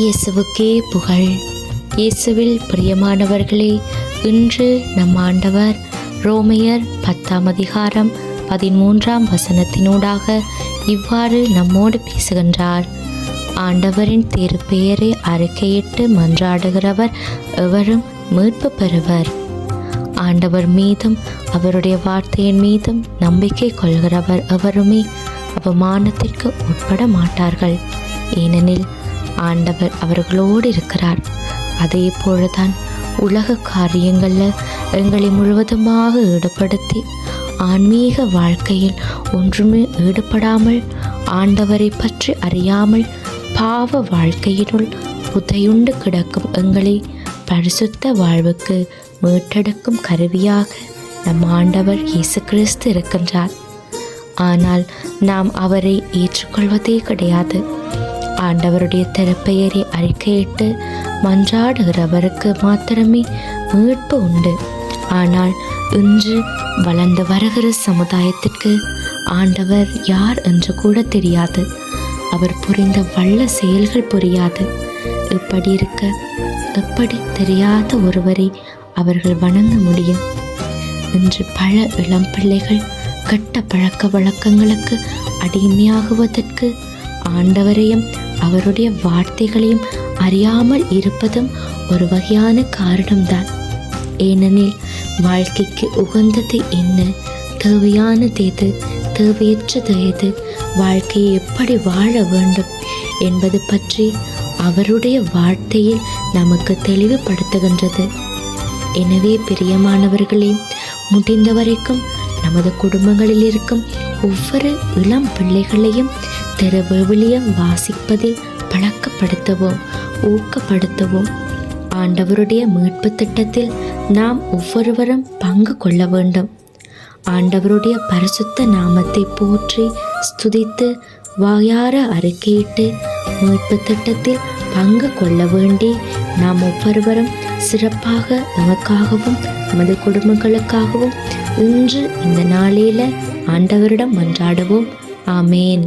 இயேசுவுக்கே புகழ். இயேசுவில் பிரியமானவர்களே இன்று நம் ஆண்டவர் ரோமையர் பத்தாம் அதிகாரம் பதிமூன்றாம் வசனத்தினூடாக இவ்வாறு நம்மோடு பேசுகின்றார். ஆண்டவரின் திருப்பெயரை அறிக்கையிட்டு மன்றாடுகிறவர் எவரும் மீட்பு பெறுவர். ஆண்டவர் மீதும் அவருடைய வார்த்தையின் மீதும் நம்பிக்கை கொள்கிறவர் எவருமே அவமானத்திற்கு உட்பட மாட்டார்கள். ஏனெனில் ஆண்டவர் அவர்களோடு இருக்கிறார். அதே போலதான் உலக காரியங்களில் எங்களை முழுவதுமாக ஈடுபடுத்தி ஆன்மீக வாழ்க்கையில் ஒன்றுமே ஈடுபடாமல் ஆண்டவரை பற்றி அறியாமல் பாவ வாழ்க்கையினுள் புதையுண்டு கிடக்கும் எங்களை பரிசுத்த வாழ்வுக்கு மீட்டெடுக்கும் கருவியாக நம் ஆண்டவர் இயேசு கிறிஸ்து இருக்கின்றார். ஆனால் நாம் அவரை ஏற்றுக்கொள்வதே கிடையாது. ஆண்டவருடைய திருப்பெயரை அறிக்கையிட்டு மன்றாடுகிறவருக்கு மாத்திரமே மீட்பு உண்டு. ஆனால் இன்று வளர்ந்து வருகிற சமுதாயத்திற்கு ஆண்டவர் யார் என்று கூட தெரியாது. அவர் புரிந்த வல்ல செயல்கள் புரியாது. இப்படி இருக்க எப்படி தெரியாத ஒருவரை அவர்கள் வணங்க முடியும்? இன்று பல இளம் பிள்ளைகள் கெட்ட பழக்க வழக்கங்களுக்கு அடிமையாகுவதற்கு ஆண்டவரையும் அவருடைய வார்த்தைகளையும் அறியாமல் இருப்பதும் ஒரு வகையான காரணம்தான். ஏனெனில் வாழ்க்கைக்கு உகந்தது என்ன? தேவையானது எது? தேவையற்றது எது? வாழ்க்கையை எப்படி வாழ வேண்டும் என்பது பற்றி அவருடைய வார்த்தையில் நமக்கு தெளிவுபடுத்துகின்றது. எனவே பிரியமானவர்களே முடிந்த வரைக்கும் நமது குடும்பங்களில் இருக்கும் ஒவ்வொரு இளம் பிள்ளைகளையும் திருவிவிலியம் வாசிப்பதில் பழக்கப்படுத்தவும் ஊக்கப்படுத்தவும். ஆண்டவருடைய மீட்பு திட்டத்தில் நாம் ஒவ்வொருவரும் பங்கு கொள்ள வேண்டும். ஆண்டவருடைய பரிசுத்த நாமத்தை போற்றி ஸ்துதித்து வாயார அறிக்கையிட்டு மீட்பு திட்டத்தில் பங்கு கொள்ள வேண்டி நாம் ஒவ்வொருவரும் சிறப்பாக நமக்காகவும் நமது குடும்பங்களுக்காகவும் இன்று இந்த நாளில ஆண்டவரிடம் மன்றாடுவோம். ஆமேன்.